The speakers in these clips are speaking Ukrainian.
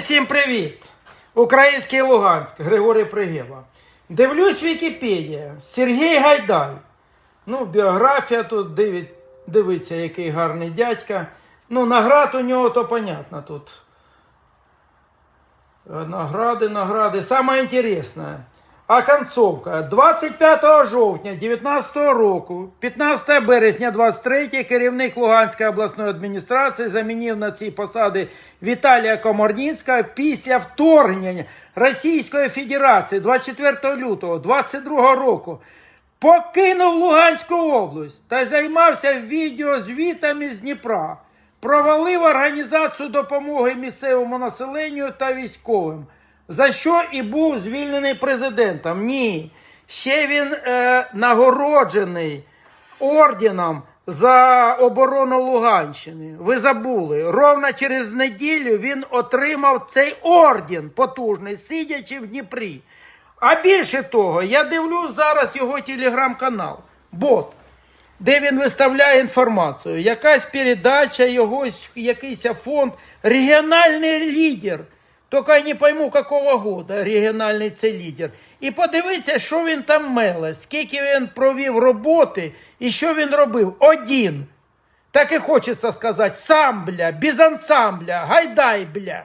Всім привіт! Український Луганськ, Григорій Пригеба. Дивлюсь Вікіпедія. Сергій Гайдай. Ну, біографія тут дивить, дивиться, який гарний дядька. Ну, наград у нього то понятно тут. Награди, награди. Саме інтересне. А концовка 25 жовтня 19 року, 15 березня 23 керівник Луганської обласної адміністрації замінив на ці посади Віталія Комарніцького після вторгнення Російської Федерації 24 лютого 22 року. Покинув Луганську область та займався відеозвітами з Дніпра. Провалив організацію допомоги місцевому населенню та військовим, за що і був звільнений президентом. Ні. Ще він е, нагороджений орденом за оборону Луганщини. Ви забули. Ровно через неділю він отримав цей орден потужний, сидячи в Дніпрі. А більше того, я дивлюсь зараз його телеграм-канал. Бот де він виставляє інформацію. Якась передача, його якийсь фонд, регіональний лідер. Тільки я не пойму, какого года регіональний цей лідер. І подивіться, що він там меле, скільки він провів роботи і що він робив. Один. Так і хочеться сказати, сам, бля, без ансамбля, гайдай, бля.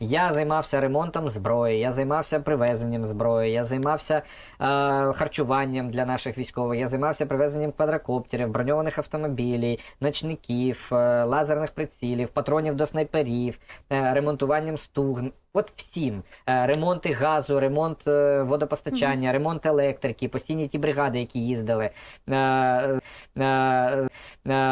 Я займався ремонтом зброї, я займався привезенням зброї, я займався е, харчуванням для наших військових, я займався привезенням квадрокоптерів, броньованих автомобілів, ночників, е, лазерних прицілів, патронів до снайперів, е, ремонтуванням стугн. От всім. Е, ремонти газу, ремонт е, водопостачання, ремонт електрики, постійні ті бригади, які їздили. Е, е, е, е,